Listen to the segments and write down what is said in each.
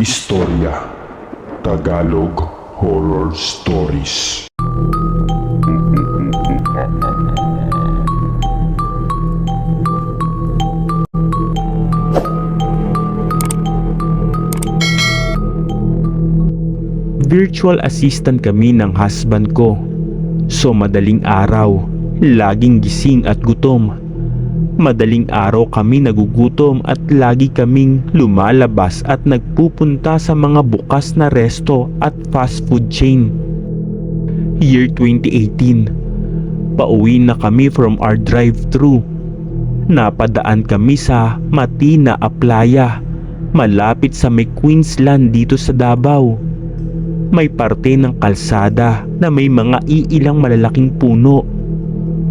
Istorya Tagalog Horror Stories Virtual assistant kami ng husband ko. So madaling araw, laging gising at gutom. Madaling araw kami nagugutom at lagi kaming lumalabas at nagpupunta sa mga bukas na resto at fast food chain. Year 2018. Pauwi na kami from our drive-thru. Napadaan kami sa Matina Aplaya, malapit sa may Queensland dito sa Davao may parte ng kalsada na may mga iilang malalaking puno.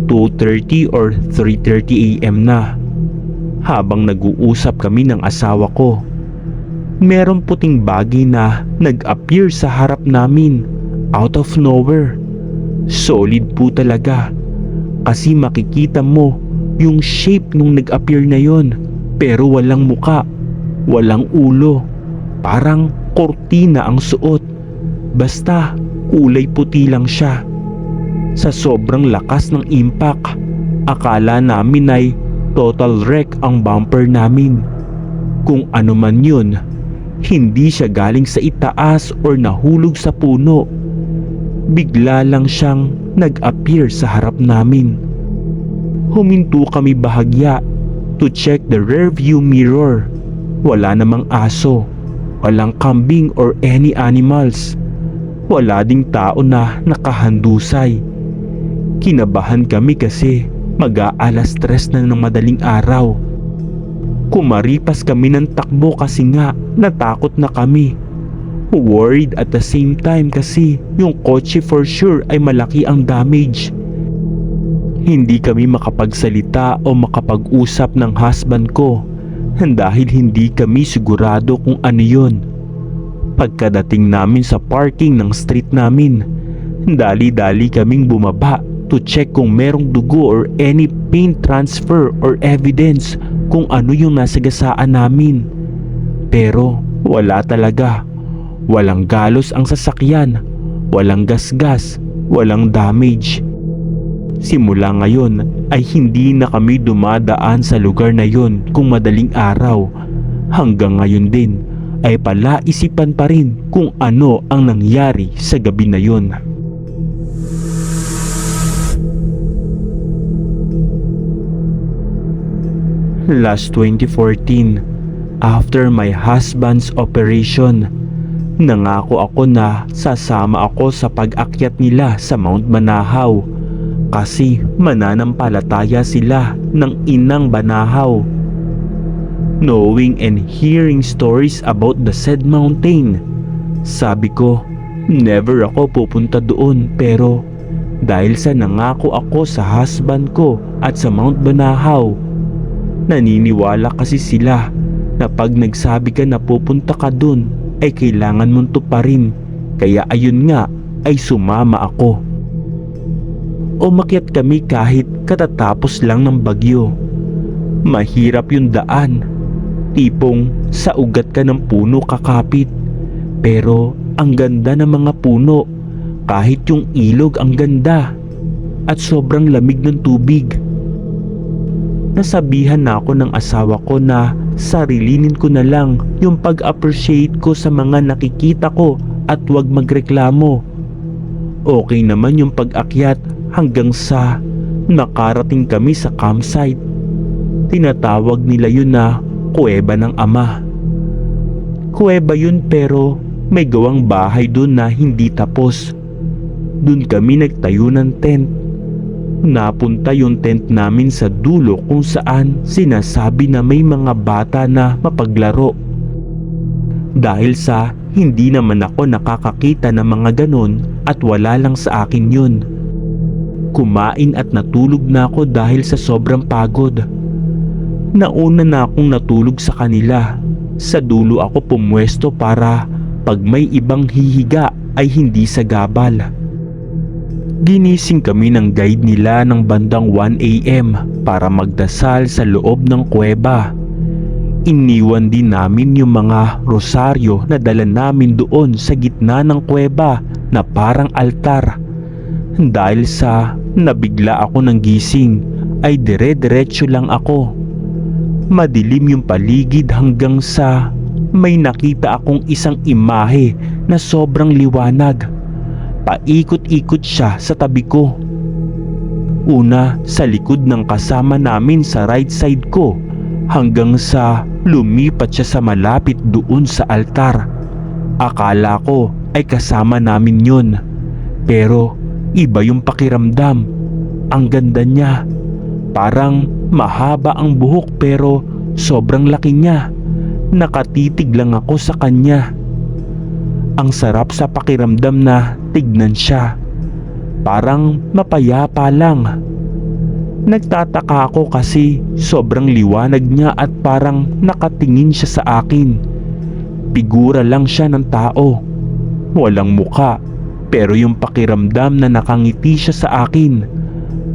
2.30 or 3.30 am na. Habang nag-uusap kami ng asawa ko, merong puting bagay na nag-appear sa harap namin out of nowhere. Solid po talaga. Kasi makikita mo yung shape nung nag-appear na yon pero walang muka, walang ulo. Parang kortina ang suot. Basta kulay puti lang siya. Sa sobrang lakas ng impact, akala namin ay total wreck ang bumper namin. Kung ano man yun, hindi siya galing sa itaas or nahulog sa puno. Bigla lang siyang nag-appear sa harap namin. Huminto kami bahagya to check the rear view mirror. Wala namang aso, walang kambing or any animals wala ding tao na nakahandusay. Kinabahan kami kasi mag-aalas tres na ng madaling araw. Kumaripas kami ng takbo kasi nga natakot na kami. Worried at the same time kasi yung kotse for sure ay malaki ang damage. Hindi kami makapagsalita o makapag-usap ng husband ko dahil hindi kami sigurado kung ano yun. Pagkadating namin sa parking ng street namin, dali-dali kaming bumaba to check kung merong dugo or any paint transfer or evidence kung ano yung nasagasaan namin. Pero wala talaga. Walang galos ang sasakyan, walang gasgas, walang damage. Simula ngayon ay hindi na kami dumadaan sa lugar na yon kung madaling araw. Hanggang ngayon din ay palaisipan pa rin kung ano ang nangyari sa gabi na yon. Last 2014, after my husband's operation, nangako ako na sasama ako sa pag-akyat nila sa Mount Banahaw kasi mananampalataya sila ng inang Banahaw knowing and hearing stories about the said mountain. Sabi ko, never ako pupunta doon pero dahil sa nangako ako sa husband ko at sa Mount Banahaw, naniniwala kasi sila na pag nagsabi ka na pupunta ka doon ay kailangan mong tuparin kaya ayun nga ay sumama ako. Umakyat kami kahit katatapos lang ng bagyo. Mahirap yung daan Tipong sa ugat ka ng puno kakapit. Pero ang ganda ng mga puno. Kahit yung ilog ang ganda. At sobrang lamig ng tubig. Nasabihan na ako ng asawa ko na sarilinin ko na lang yung pag-appreciate ko sa mga nakikita ko at wag magreklamo. Okay naman yung pag-akyat hanggang sa nakarating kami sa campsite. Tinatawag nila yun na kuweba ng ama. Kuweba yun pero may gawang bahay dun na hindi tapos. Dun kami nagtayo ng tent. Napunta yung tent namin sa dulo kung saan sinasabi na may mga bata na mapaglaro. Dahil sa hindi naman ako nakakakita ng mga ganon at wala lang sa akin yun. Kumain at natulog na ako dahil sa sobrang pagod. Nauna na akong natulog sa kanila. Sa dulo ako pumwesto para pag may ibang hihiga ay hindi sa gabal. Ginising kami ng guide nila ng bandang 1am para magdasal sa loob ng kuweba. Iniwan din namin yung mga rosaryo na dala namin doon sa gitna ng kuweba na parang altar. Dahil sa nabigla ako ng gising ay dire-diretso lang ako. Madilim yung paligid hanggang sa may nakita akong isang imahe na sobrang liwanag. Paikot-ikot siya sa tabi ko. Una sa likod ng kasama namin sa right side ko hanggang sa lumipat siya sa malapit doon sa altar. Akala ko ay kasama namin yun. Pero iba yung pakiramdam. Ang ganda niya. Parang mahaba ang buhok pero sobrang laki niya. Nakatitig lang ako sa kanya. Ang sarap sa pakiramdam na tignan siya. Parang mapayapa lang. Nagtataka ako kasi sobrang liwanag niya at parang nakatingin siya sa akin. Figura lang siya ng tao. Walang muka pero yung pakiramdam na nakangiti siya sa akin.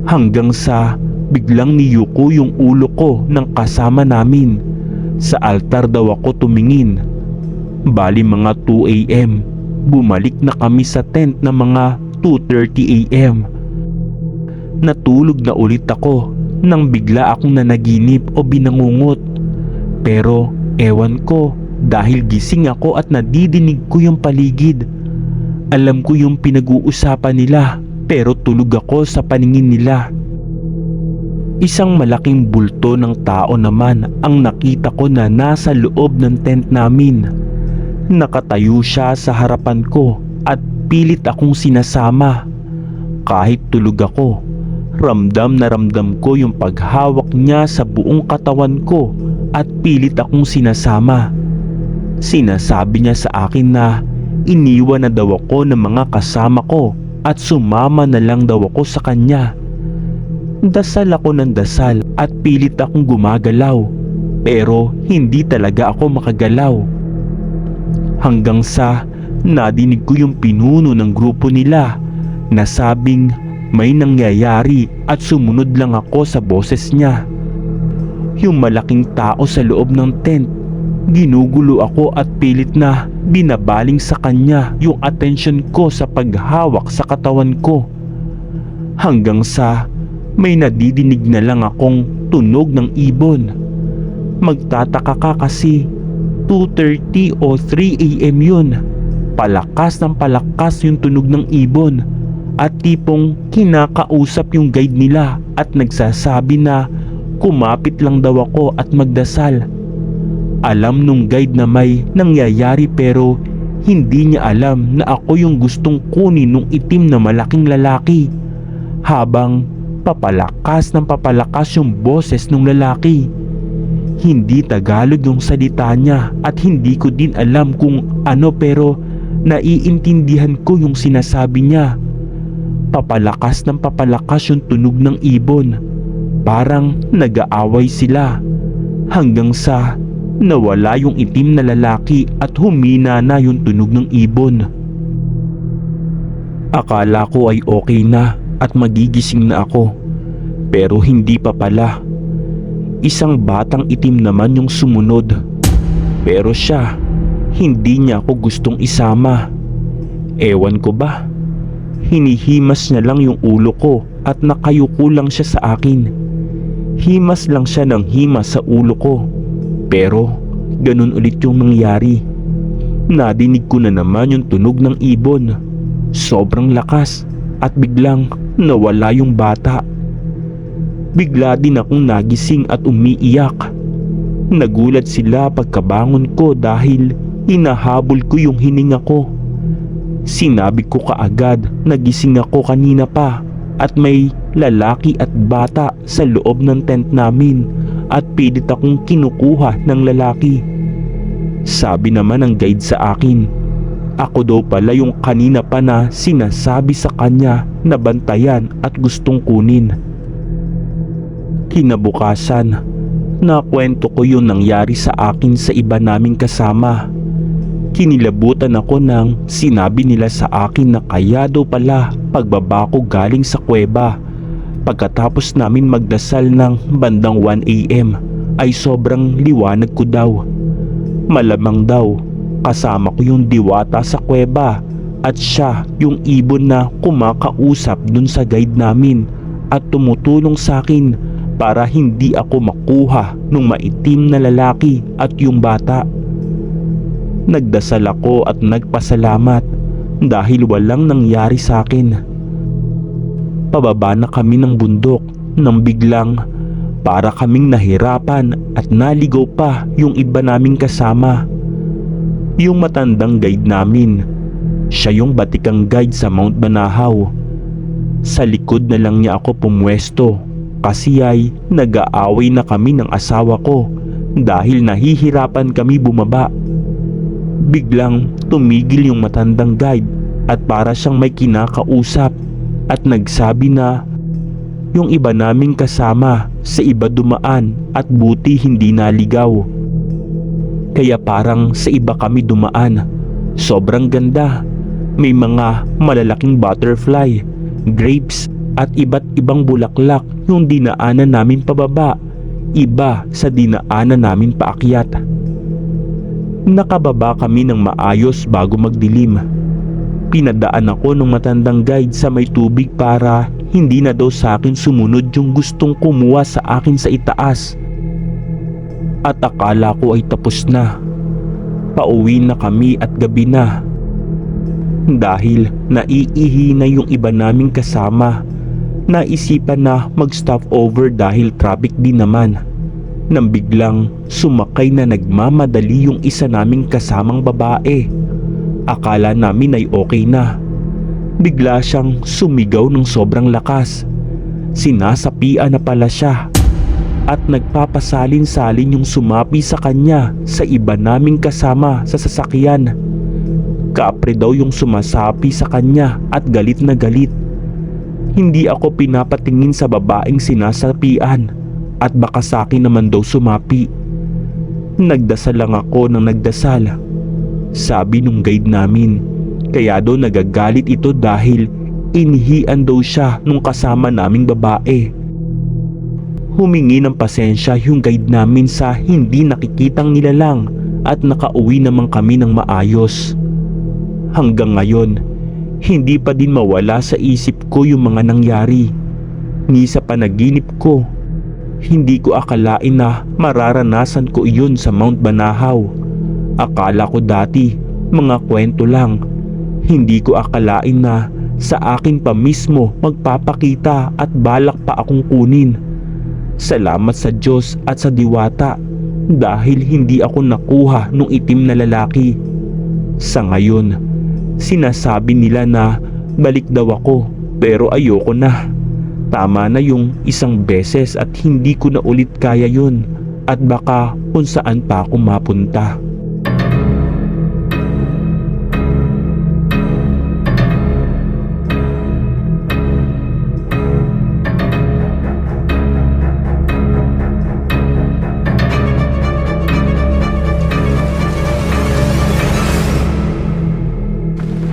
Hanggang sa biglang niyuko yung ulo ko ng kasama namin. Sa altar daw ako tumingin. Bali mga 2 a.m. Bumalik na kami sa tent na mga 2.30 a.m. Natulog na ulit ako nang bigla akong nanaginip o binangungot. Pero ewan ko dahil gising ako at nadidinig ko yung paligid. Alam ko yung pinag-uusapan nila pero tulog ako sa paningin nila. Isang malaking bulto ng tao naman ang nakita ko na nasa loob ng tent namin. Nakatayo siya sa harapan ko at pilit akong sinasama. Kahit tulog ako, ramdam na ramdam ko yung paghawak niya sa buong katawan ko at pilit akong sinasama. Sinasabi niya sa akin na iniwan na daw ako ng mga kasama ko at sumama na lang daw ako sa kanya. Dasal ako ng dasal at pilit akong gumagalaw pero hindi talaga ako makagalaw. Hanggang sa nadinig ko yung pinuno ng grupo nila na sabing may nangyayari at sumunod lang ako sa boses niya. Yung malaking tao sa loob ng tent, ginugulo ako at pilit na binabaling sa kanya yung atensyon ko sa paghawak sa katawan ko. Hanggang sa may nadidinig na lang akong tunog ng ibon. Magtataka ka kasi 2.30 o 3 a.m. yun. Palakas ng palakas yung tunog ng ibon at tipong kinakausap yung guide nila at nagsasabi na kumapit lang daw ako at magdasal. Alam nung guide na may nangyayari pero hindi niya alam na ako yung gustong kunin nung itim na malaking lalaki. Habang papalakas ng papalakas yung boses ng lalaki. Hindi Tagalog yung salita niya at hindi ko din alam kung ano pero naiintindihan ko yung sinasabi niya. Papalakas ng papalakas yung tunog ng ibon. Parang nag-aaway sila. Hanggang sa nawala yung itim na lalaki at humina na yung tunog ng ibon. Akala ko ay okay na at magigising na ako. Pero hindi pa pala. Isang batang itim naman yung sumunod. Pero siya, hindi niya ako gustong isama. Ewan ko ba? Hinihimas niya lang yung ulo ko at nakayuko lang siya sa akin. Himas lang siya ng himas sa ulo ko. Pero ganun ulit yung nangyari. Nadinig ko na naman yung tunog ng ibon. Sobrang lakas at biglang nawala yung bata. Bigla din akong nagising at umiiyak. Nagulat sila pagkabangon ko dahil hinahabol ko yung hininga ko. Sinabi ko kaagad na gising ako kanina pa at may lalaki at bata sa loob ng tent namin at pilit akong kinukuha ng lalaki. Sabi naman ng guide sa akin, ako daw pala yung kanina pa na sinasabi sa kanya na bantayan at gustong kunin. Kinabukasan, nakwento ko yung nangyari sa akin sa iba naming kasama. Kinilabutan ako nang sinabi nila sa akin na kaya daw pala pagbaba ko galing sa kuweba pagkatapos namin magdasal ng bandang 1 a.m. ay sobrang liwanag ko daw. Malamang daw kasama ko yung diwata sa kuweba at siya yung ibon na kumakausap dun sa guide namin at tumutulong sa akin para hindi ako makuha ng maitim na lalaki at yung bata. Nagdasal ako at nagpasalamat dahil walang nangyari sa akin. Pababa na kami ng bundok nang biglang para kaming nahirapan at naligaw pa yung iba naming kasama. Yung matandang guide namin, siya yung batikang guide sa Mount Banahaw. Sa likod na lang niya ako pumwesto kasi ay nag-aaway na kami ng asawa ko dahil nahihirapan kami bumaba. Biglang tumigil yung matandang guide at para siyang may kinakausap at nagsabi na yung iba naming kasama sa iba dumaan at buti hindi naligaw. Kaya parang sa iba kami dumaan. Sobrang ganda. May mga malalaking butterfly, grapes at iba't ibang bulaklak yung dinaanan namin pababa. Iba sa dinaanan namin paakyat. Nakababa kami ng maayos bago magdilim. Pinadaan ako ng matandang guide sa may tubig para hindi na daw sa akin sumunod yung gustong kumuha sa akin sa itaas. At akala ko ay tapos na. Pauwi na kami at gabi na. Dahil naiihi na yung iba naming kasama. Naisipan na mag-stop over dahil traffic din naman. Nang biglang sumakay na nagmamadali yung isa naming kasamang babae. Akala namin ay okay na. Bigla siyang sumigaw ng sobrang lakas. Sinasapian na pala siya at nagpapasalin-salin yung sumapi sa kanya sa iba naming kasama sa sasakyan. Kapre daw yung sumasapi sa kanya at galit na galit. Hindi ako pinapatingin sa babaeng sinasapian at baka sa akin naman daw sumapi. Nagdasal lang ako ng nagdasal. Sabi nung guide namin. Kaya daw nagagalit ito dahil inihian daw siya nung kasama naming babae. Humingi ng pasensya yung guide namin sa hindi nakikitang nilalang at nakauwi naman kami ng maayos. Hanggang ngayon, hindi pa din mawala sa isip ko yung mga nangyari. Ni sa panaginip ko, hindi ko akalain na mararanasan ko iyon sa Mount Banahaw. Akala ko dati, mga kwento lang. Hindi ko akalain na sa akin pa mismo magpapakita at balak pa akong kunin. Salamat sa Diyos at sa diwata dahil hindi ako nakuha nung itim na lalaki. Sa ngayon, sinasabi nila na balik daw ako pero ayoko na. Tama na yung isang beses at hindi ko na ulit kaya yun at baka kung saan pa ako mapunta.